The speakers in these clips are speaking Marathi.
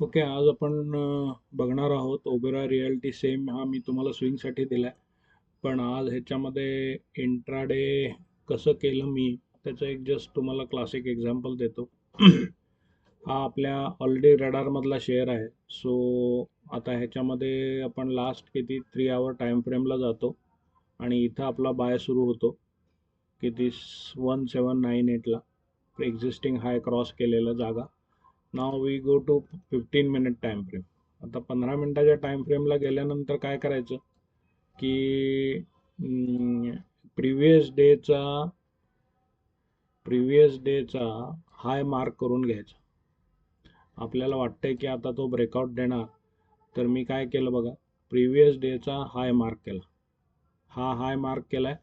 ओके आज आपण बघणार आहोत. ओबेरा रिअल्टी सेम हा मी तुम्हाला स्विंगसाठी दिला आहे पण आज ह्याच्यामध्ये इंट्राडे कसं केलं मी त्याचं एक जस्ट तुम्हाला क्लासिक एक्झाम्पल देतो. हा आपल्या ऑलरेडी रडारमधला शेअर आहे. सो आता ह्याच्यामध्ये आपण लास्ट किती थ्री आवर टाईम फ्रेमला जातो. आणि इथं आपला बाय सुरू होतो. किती वन सेवन नाईन एटला एक्झिस्टिंग हाय क्रॉस केलेला जागा. Now we go to fifteen minute time frame आता पंधरा मिनिटाच्या टाईम फ्रेमला गेल्यानंतर काय करायचं? की प्रिव्हियस डेचा प्रिव्हियस डेचा हाय मार्क करून घ्यायचा. आपल्याला वाटतंय की आता तो ब्रेकआउट देणार. तर मी काय केलं बघा? प्रिव्हियस डेचा हाय मार्क केला. हा हाय मार्क केला आहे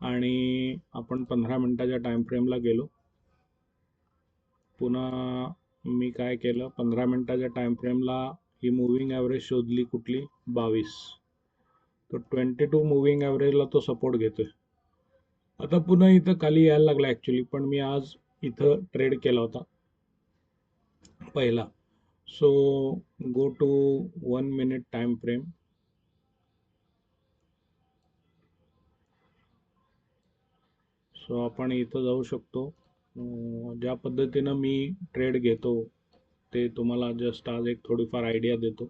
आणि आपण पंधरा मिनटाच्या टाईम फ्रेमला गेलो. पुन्हा मी काय केलं? पंधरा मिनटाच्या टाईम फ्रेमला ही मुव्हिंग ॲव्हरेज शोधली कुठली? बावीस. तर ट्वेंटी टू मुव्हिंग ॲव्हरेजला तो सपोर्ट घेतोय. आता पुन्हा इथं खाली यायला लागला ॲक्च्युली पण मी आज इथं ट्रेड केला होता. पहिला. So go to one minute time frame so आपण इथं जाऊ शकतो. ज्या पद्धतीनं मी ट्रेड घेतो ते तुम्हाला जस्ट आज एक थोडीफार आयडिया देतो.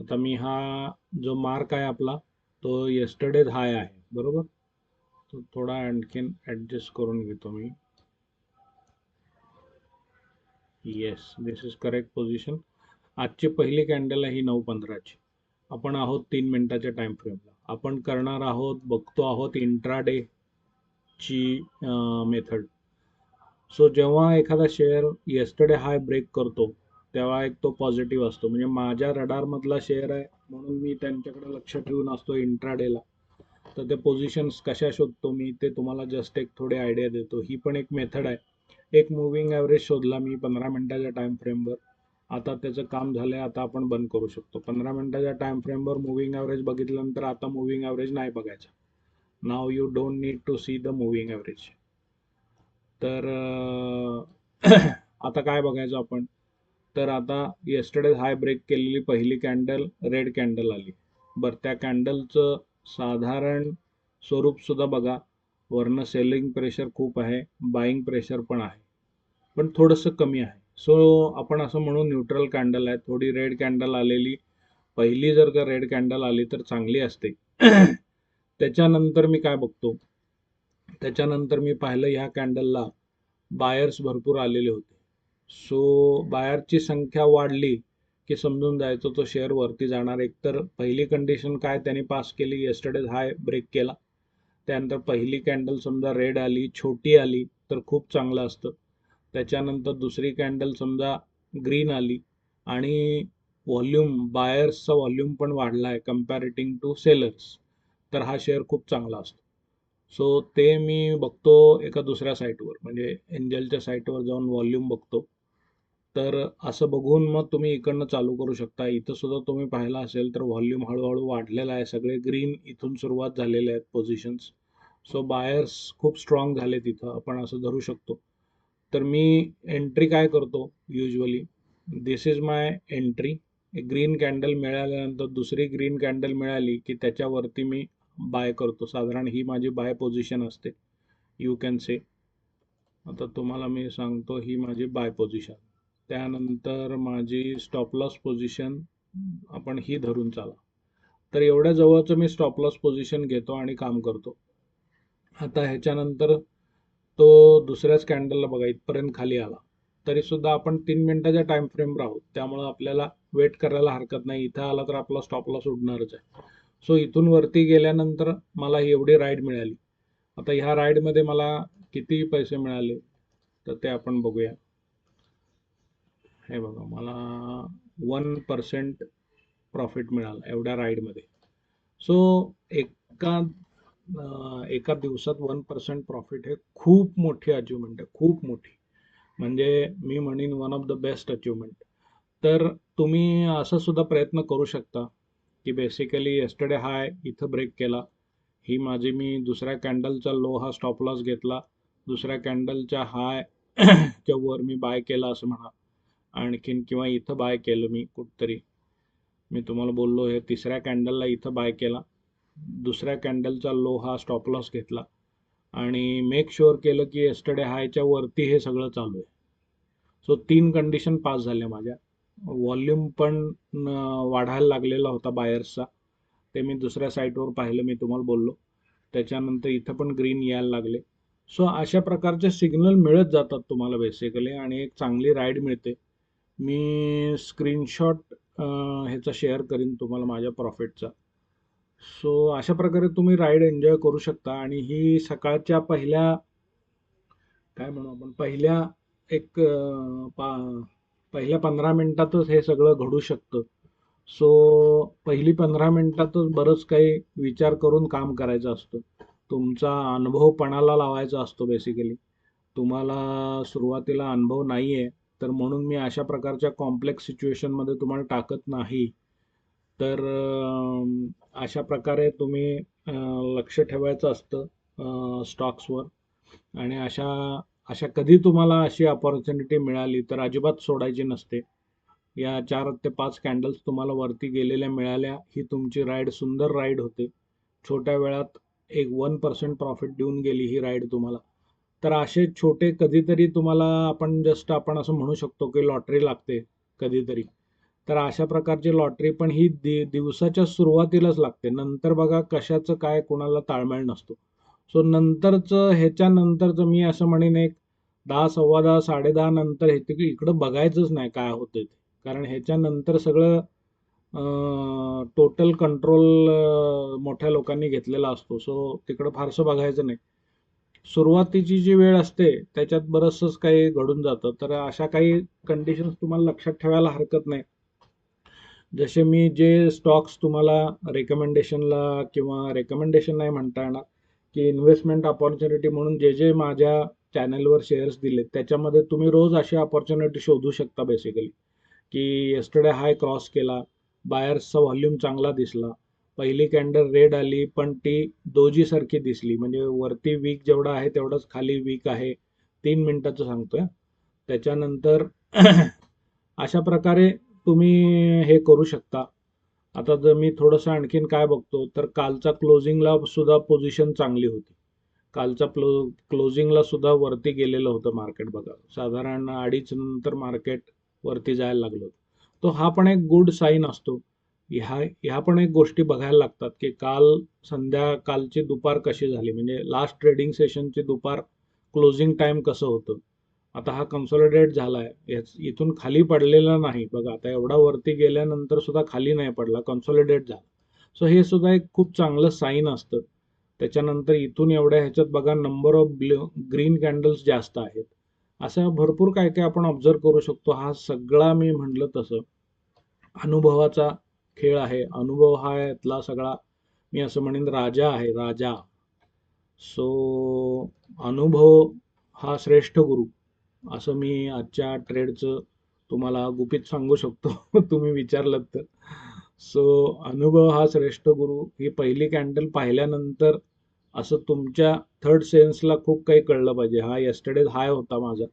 आता मी हा जो मार्क आहे आपला तो येस्टरडेज हाय आहे बरोबर? तो थोडा आणखीन ॲडजस्ट करून घेतो मी. Yes this is correct position आजची पहिली कॅन्डल आहे ही नऊ पंधराची. आपण आहोत तीन मिनटाच्या टाईम फ्रेमला आपण करणार आहोत बघतो आहोत इंट्राडे ची मेथड सो जेव्हा एखादा शेअर येस्टरडे हाय ब्रेक करतो तेव्हा एक तो पॉझिटिव्ह असतो. म्हणजे माझ्या रडारमधला शेअर आहे म्हणून मी त्यांच्याकडे लक्ष ठेवून असतो इंट्राडेला तर ते पोझिशन्स कशा शोधतो मी ते तुम्हाला जस्ट एक थोडी आयडिया देतो. ही पण एक मेथड आहे. एक मुव्हिंग ॲव्हरेज शोधला मी पंधरा मिनटाच्या टाईम फ्रेमवर आता त्याचं काम झालं आहे आता आपण बंद करू शकतो. पंधरा मिनटाच्या टाईम फ्रेमवर मुव्हिंग ॲव्हरेज बघितल्यानंतर आता मुव्हिंग ॲव्हरेज नाही बघायचं. Now you don't need to see the moving average तर आता काय बघायचं आपण? तर आता येस्टरडे हाय ब्रेक केलेली पहिली कॅन्डल रेड कॅन्डल आली. बरं त्या कॅन्डलचं साधारण स्वरूपसुद्धा बघा. वरनं सेलिंग प्रेशर खूप आहे बाईंग प्रेशर पण आहे. पण थोडंसं कमी आहे. सो आपण असं म्हणू न्यूट्रल कॅन्डल आहे. थोडी रेड कॅन्डल आलेली. पहिली जर का रेड कॅन्डल आली तर चांगली असते. त्याच्यानंतर मी काय बघतो? त्याच्यानंतर मी पाहिलं ह्या कॅन्डलला बायर्स भरपूर आलेले होते. सो बायरची संख्या वाढली की समजून जायचं तो शेअर वरती जाणार. एकतर पहिली कंडिशन काय त्याने पास केली येस्टरडे हाय ब्रेक केला. त्यानंतर पहिली कॅन्डल समजा रेड आली छोटी आली तर खूप चांगलं असतं. त्याच्यानंतर दुसरी कॅन्डल समजा ग्रीन आली आणि व्हॉल्यूम बायर्सचा व्हॉल्यूम पण वाढला आहे कम्पॅरेटिंग टू सेलर्स तर हा शेअर खूप चांगला असतो. सो ते मी बघतो एका दुसऱ्या साईटवर. म्हणजे एंजलच्या साईटवर जाऊन व्हॉल्यूम बघतो. तर असं बघून मग तुम्ही इकडनं चालू करू शकता. इथं सुद्धा तुम्ही पाहिला असेल तर व्हॉल्यूम हळूहळू वाढलेला आहे. सगळे ग्रीन इथून सुरुवात झालेले आहेत पोझिशन्स सो बायर्स खूप स्ट्रॉंग झाले तिथं आपण असं धरू शकतो. तर मी एंट्री काय करतो usually this is my entry एक ग्रीन कॅन्डल मिळाल्यानंतर दुसरी ग्रीन कॅन्डल मिळाली की त्याच्यावरती मी बाय करतो. साधारण ही माझी बाय पोझिशन असते. यू कॅन से आता तुम्हाला मी सांगतो ही माझी बाय पोझिशन. त्यानंतर माझी स्टॉप लॉस पोझिशन आपण ही धरून चाला. तर एवढ्या जवळचं मी स्टॉप लॉस पोझिशन घेतो आणि काम करतो. आता ह्याच्यानंतर तो दुसऱ्याच कॅन्डलला बघा इथपर्यंत खाली आला. तरीसुद्धा आपण तीन मिनटाच्या टाइम फ्रेम राहू. त्यामुळं आपल्याला वेट करायला हरकत नाही. इथं आला तर आपला स्टॉप लॉस उडणारच आहे. सो इथून वरती गेल्यानंतर मला ही एवढी राईड मिळाली. आता ह्या राईडमध्ये मला किती पैसे मिळाले तर ते आपण बघूया. हे बघा मला वन पर्सेंट प्रॉफिट मिळालं एवढ्या राईडमध्ये सो एका एका दिवसात वन पर्सेंट प्रॉफिट हे खूप मोठी अचिव्हमेंट आहे खूप मोठी. म्हणजे मी म्हणेन one of the best achievement तर तुम्ही असं सुद्धा प्रयत्न करू शकता. की बेसिकली येस्टरडे हाय इथं ब्रेक केला. ही माझी मी दुसऱ्या कॅन्डलचा लो हा स्टॉप लॉस घेतला. दुसऱ्या कॅन्डलच्या हाय च्या वर मी बाय केला असं म्हणा. आणखीन किंवा इथं बाय केलं मी कुठतरी. मी तुम्हाला बोललो हे तिसऱ्या कॅन्डलला इथं बाय केला. दुसऱ्या कॅन्डलचा लो हा स्टॉप लॉस घेतला. आणि मेक शुअर केलं की एस्टरडे हायच्या वरती हे सगळं चालू आहे. सो तीन कंडिशन पास झाल्या माझ्या. वॉल्यूम पण वाढायला लागलेला होता बायर्सचा ते मी दुसऱ्या साईटवर पाहिलं मी तुम्हाला बोललो. त्याच्यानंतर इथं पण ग्रीन यायला लागले. सो अशा प्रकारचे सिग्नल मिळत जातात तुम्हाला बेसिकली आणि एक चांगली राईड मिळते. मी स्क्रीनशॉट ह्याचा शेअर करीन तुम्हाला माझ्या प्रॉफिटचा सो अशा प्रकारे तुम्ही राईड एन्जॉय करू शकता आणि ही सकाळच्या पहिल्या काय म्हणू आपण पहिल्या एक पा पहिल्या पंधरा मिनिटातच हे सगळं घडू शकतं. सो पहिली पंधरा मिनिटातच बरंच काही विचार करून काम करायचं असतं. तुमचा अनुभव पणाला लावायचा असतो बेसिकली तुम्हाला सुरुवातीला अनुभव नाही आहे तर म्हणून मी अशा प्रकारच्या कॉम्प्लेक्स सिच्युएशनमध्ये तुम्हाला टाकत नाही. तर अशा प्रकारे तुम्ही लक्ष ठेवायचं असतं स्टॉक्सवर आणि अशा अशा कधी तुम्हाला अशी अपॉर्च्युनिटी मिळाली तर अजिबात सोडायची नसते. या चार ते पाच कॅन्डल्स तुम्हाला वरती गेलेल्या मिळाल्या. ही तुमची राईड सुंदर राईड होते. छोट्या वेळात एक वन पर्सेंट प्रॉफिट देऊन गेली ही राईड तुम्हाला. तर असे छोटे कधीतरी तुम्हाला आपण जस्ट आपण असं म्हणू शकतो की लॉटरी लागते कधीतरी. तर अशा प्रकारची लॉटरी पण ही दि दिवसाच्या सुरुवातीलाच लागते. नंतर बघा कशाचं काय कोणाला ताळमेळ नसतो. सो नंतरचं ह्याच्यानंतरचं मी असं म्हणेन एक दहा सव्वा दहा साडेदहा नंतर हे तिकडे इकडं बघायचंच नाही काय होतं ते. कारण ह्याच्यानंतर सगळं टोटल कंट्रोल मोठ्या लोकांनी घेतलेला असतो. सो तिकडं फारसं बघायचं नाही. सुरुवातीची जी वेळ असते त्याच्यात बरंचसंच काही घडून जातं. तर अशा काही कंडिशन्स तुम्हाला लक्षात ठेवायला हरकत नाही. जसे मी जे स्टॉक्स तुम्हाला रेकमेंडेशनला किंवा रेकमेंडेशन नाही म्हणता येणार की इन्व्हेस्टमेंट अपॉर्च्युनिटी म्हणून जे जे माझ्या चॅनलवर शेअर्स दिलेत त्याच्यामध्ये तुम्ही रोज अशी अपॉर्च्युनिटी शोधू शकता बेसिकली की येस्टरडे हाय क्रॉस केला बायर्सचा व्हॉल्यूम चांगला दिसला पहिली कॅन्डल रेड आली पण ती दोजीसारखी दिसली. म्हणजे वरती वीक जेवढा आहे तेवढंच खाली वीक आहे. तीन मिनटाचं सांगतोय. त्याच्यानंतर अशा प्रकारे तुम्ही हे करू शकता. आता जर मी थोडंसं आणखीन काय बघतो तर कालचा क्लोजिंगला सुद्धा पोझिशन चांगली होती. कालचा क्लो क्लोजिंगला सुद्धा वरती गेलेलं होतं मार्केट बघा. साधारण अडीच नंतर मार्केट वरती जायला लागलं होतं. तो हा पण एक गुड साईन असतो. ह्या ह्या पण एक गोष्टी बघायला लागतात की काल संध्याकाळची दुपार कशी झाली? म्हणजे लास्ट ट्रेडिंग सेशनची दुपार क्लोजिंग टाईम कसं होतं? आता हा कन्सॉलिडेट झाला आहे इथून खाली पडलेला नाही. बघा आता एवढा वरती गेल्यानंतर सुद्धा खाली नाही पडला कन्सॉलिडेट झाला. सो हे सुद्धा एक खूप चांगलं साईन असतं. त्याच्यानंतर इथून एवढ्या ह्याच्यात बघा number of blue green candles जास्त आहेत. असं भरपूर काय काय आपण ऑब्झर्व करू शकतो. हा सगळा मी म्हटलं तसं. अनुभवाचा खेळ आहे. अनुभव हा यातला सगळा मी असं म्हणेन राजा आहे राजा. सो अनुभव हा श्रेष्ठ गुरु. असं मी आजच्या ट्रेडचं तुम्हाला गुपित सांगू शकतो. तुम्ही विचारलं तर. सो अनुभव हा श्रेष्ठ गुरु ही पहिली कॅन्डल पाहिल्यानंतर असं तुमच्या थर्ड सेन्सला खूप काही कळलं पाहिजे. हा यस्टरडेज हाय होता माझा.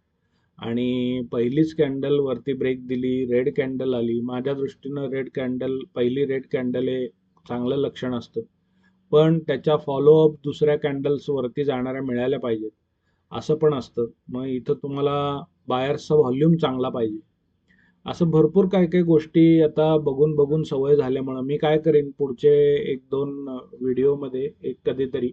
आणि पहिलीच कॅन्डल वरती ब्रेक दिली रेड कॅन्डल आली. माझ्या दृष्टीनं रेड कॅन्डल पहिली रेड कॅन्डल हे चांगलं लक्षण असतं. पण त्याच्या फॉलोअप दुसऱ्या कॅन्डल्सवरती जाणाऱ्या मिळाल्या पाहिजेत. असं पण असतं. मग इथं तुम्हाला बाहेरचा व्हॉल्यूम चांगला पाहिजे. असं भरपूर काय काय गोष्टी आता बघून बघून सवय झाल्यामुळं मी काय करेन पुढचे एक दोन व्हिडिओमध्ये एक कधीतरी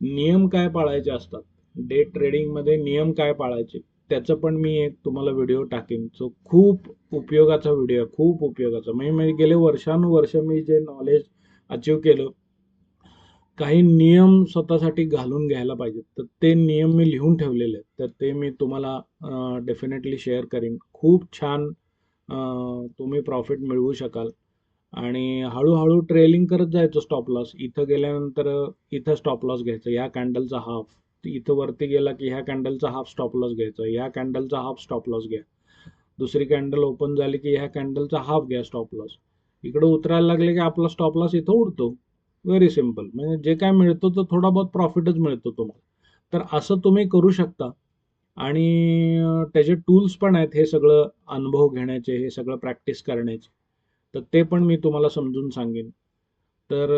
नियम काय पाळायचे असतात. डे ट्रेडिंगमध्ये नियम काय पाळायचे त्याचं पण मी एक तुम्हाला व्हिडिओ टाकेन. सो खूप उपयोगाचा व्हिडिओ आहे खूप उपयोगाचा. म्हणजे मी गेले वर्षानुवर्ष मी जे नॉलेज अचीव केलं काही नियम स्वतःसाठी घालून घ्यायला पाहिजेत. तर ते नियम मी लिहून ठेवलेले आहेत. तर ते मी तुम्हाला डेफिनेटली शेअर करीन. खूप छान तुम्ही प्रॉफिट मिळवू शकाल. आणि हळूहळू ट्रेलिंग करत जायचं स्टॉप लॉस इथं गेल्यानंतर इथं स्टॉप लॉस घ्यायचं. या कॅन्डलचा हाफ इथं वरती गेला की ह्या कॅन्डलचा हाफ स्टॉप लॉस घ्यायचा. या कॅन्डलचा हाफ स्टॉप लॉस घ्या. दुसरी कॅन्डल ओपन झाली की ह्या कॅन्डलचा हाफ घ्या स्टॉप लॉस इकडं उतरायला लागले की आपला स्टॉप लॉस इथं उडतो. व्हेरी सिंपल म्हणजे जे काय मिळतं तर थोडा बहुत प्रॉफिटच मिळतो तुम्हाला. तर असं तुम्ही करू शकता. आणि त्याचे टूल्स पण आहेत हे सगळं अनुभव घेण्याचे हे सगळं प्रॅक्टिस करण्याचे. तर ते पण मी तुम्हाला समजून सांगेन. तर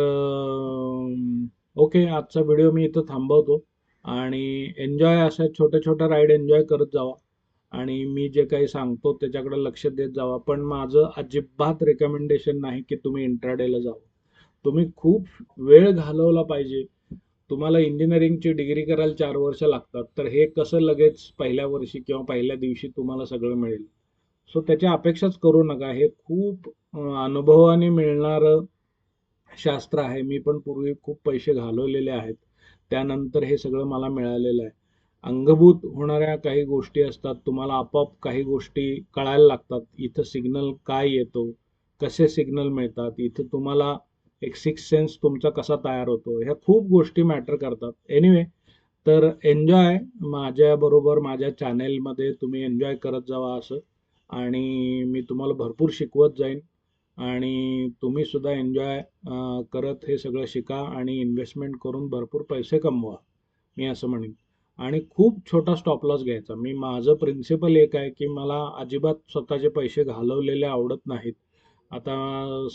ओके आजचा व्हिडिओ मी इथं थांबवतो. आणि एन्जॉय अशा छोट्या छोट्या राईड एन्जॉय करत जावा. आणि मी जे काही सांगतो त्याच्याकडे लक्ष देत जावा. पण माझं अजिबात रेकमेंडेशन नाही की तुम्ही इंट्राडेला जावं. तुम्ही खूप वेळ घालवला पाहिजे. तुम्हाला इंजिनिअरिंगची डिग्री करायला चार वर्ष लागतात. तर हे कसं लगेच पहिल्या वर्षी किंवा पहिल्या दिवशी तुम्हाला सगळं मिळेल? सो त्याच्या अपेक्षाच करू नका. हे खूप अनुभवाने मिळणारं शास्त्र आहे. मी पण पूर्वी खूप पैसे घालवलेले आहेत. त्यानंतर हे सगळं मला मिळालेलं आहे. अंगभूत होणाऱ्या काही गोष्टी असतात. तुम्हाला आपोआप काही गोष्टी कळायला लागतात. इथं सिग्नल काय येतो? कसे सिग्नल मिळतात? इथं तुम्हाला एक सिक्स सेन्स तुमचा कसा तयार होतो? ह्या खूप गोष्टी मॅटर करतात. एनिवे तर एन्जॉय माझ्याबरोबर माझ्या चॅनेलमध्ये तुम्ही एन्जॉय करत जावा असं. आणि मी तुम्हाला भरपूर शिकवत जाईन. आणि तुम्ही सुद्धा एन्जॉय करत हे सगळं शिका आणि इन्व्हेस्टमेंट करून भरपूर पैसे कमवा. मी असं म्हणेन. आणि खूप छोटा स्टॉप लॉस घ्यायचा. मी माझं प्रिन्सिपल एक आहे की मला अजिबात स्वतःचे पैसे घालवलेले आवडत नाहीत. आता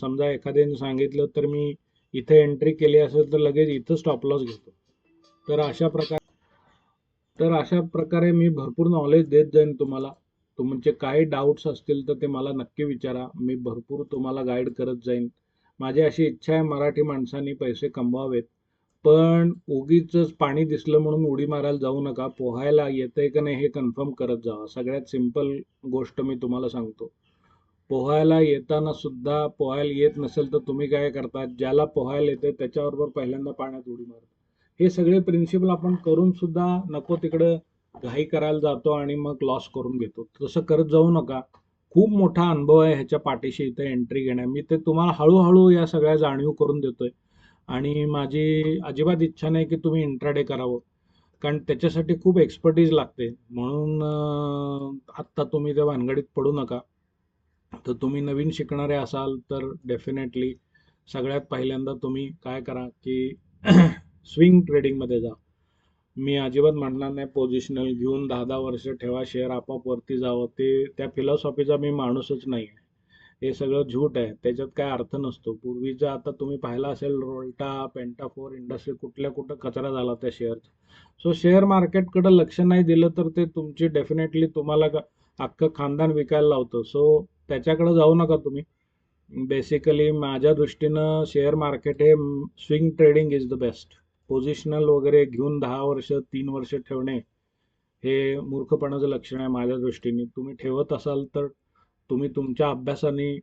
समजा एखाद्याने सांगितलं तर मी इथे एंट्री केली असेल तर लगेच इथं स्टॉप लॉस घेतो. तर अशा प्रकारे तर अशा प्रकारे मी भरपूर नॉलेज देत जाईन तुम्हाला. तुमचे काही डाऊट्स असतील तर ते मला नक्की विचारा. मी भरपूर तुम्हाला गाईड करत जाईन. माझी अशी इच्छा आहे मराठी माणसांनी पैसे कमवावेत. पण उगीच पाणी दिसलं म्हणून उडी मारायला जाऊ नका. पोहायला येतंय का नाही हे कन्फर्म करत जावा. सगळ्यात सिंपल गोष्ट मी तुम्हाला सांगतो. पोहायला येताना सुद्धा पोहायला येत नसेल तर तुम्ही काय करता? ज्याला पोहायला येते त्याच्याबरोबर पहिल्यांदा पाण्यात उडी मारता. हे सगळे प्रिन्सिपल आपण करून सुद्धा नको तिकडं घाई करायला जातो आणि मग लॉस करून घेतो. तसं करत जाऊ नका. खूप मोठा अनुभव आहे ह्याच्या पाठीशी इथं एंट्री घेण्या. मी ते तुम्हाला हळूहळू या सगळ्या जाणीव करून देतोय. आणि माझी अजिबात इच्छा नाही की तुम्ही इंट्राडे करावं. कारण त्याच्यासाठी खूप एक्सपर्टीज लागते. म्हणून आत्ता तुम्ही त्या भानगडीत पडू नका. तर तुम्ही नवीन शिकणारे असाल तर डेफिनेटली सगळ्यात पहिल्यांदा तुम्ही काय करा की स्विंग ट्रेडिंगमध्ये जा. मी अजिबात म्हणणार नाही पोझिशनल घेऊन दहा दहा वर्ष ठेवा शेअर आपोआप वरती जावं. ते त्या फिलॉसॉफीचा मी माणूसच नाही आहे हे सगळं झूट आहे. त्याच्यात काय अर्थ नसतो. पूर्वीचं आता तुम्ही पाहिला असेल रोल्टा पेंटाफोर इंडस्ट्री कुठल्या कुठं कचरा झाला त्या शेअरचा सो शेअर मार्केटकडं लक्ष नाही दिलं तर ते तुमची डेफिनेटली तुम्हाला ग- अख्खं खानदान विकायला लावतं. सो त्याच्याकडे जाऊ नका तुम्ही. बेसिकली माझ्या दृष्टीनं शेअर मार्केट हे swing trading is the best positional वगैरे घेऊन दहा वर्ष तीन वर्ष ठेवणे हे मूर्खपणाचं लक्षण आहे माझ्या दृष्टीने. तुम्ही ठेवत असाल तर तुम्ही तुमच्या अभ्यासाने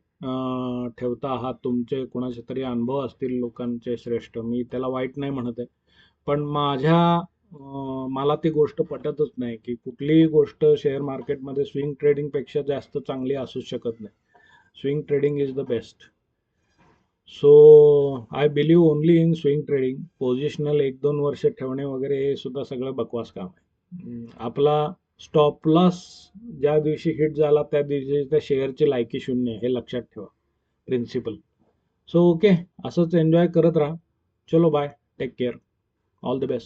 ठेवता आहात. तुमचे कोणाचे तरी अनुभव असतील लोकांचे श्रेष्ठ. मी त्याला वाईट नाही म्हणत आहे. पण माझ्या मला ती गोष्ट पटतच नाही की कुठलीही गोष्ट शेअर मार्केटमध्ये स्विंग ट्रेडिंगपेक्षा जास्त चांगली असूच शकत नाही. Swing trading is the best so I believe only in swing trading positional एक दोन वर्ष ठेवणे वगैरे हे सुद्धा सगळं बकवास काम आहे. आपला स्टॉप लॉस ज्या दिवशी हिट झाला त्या दिवशी त्या शेअरची लायकी शून्य हे लक्षात ठेवा. प्रिन्सिपल सो ओके असंच एन्जॉय करत राहा. चलो bye take care all the best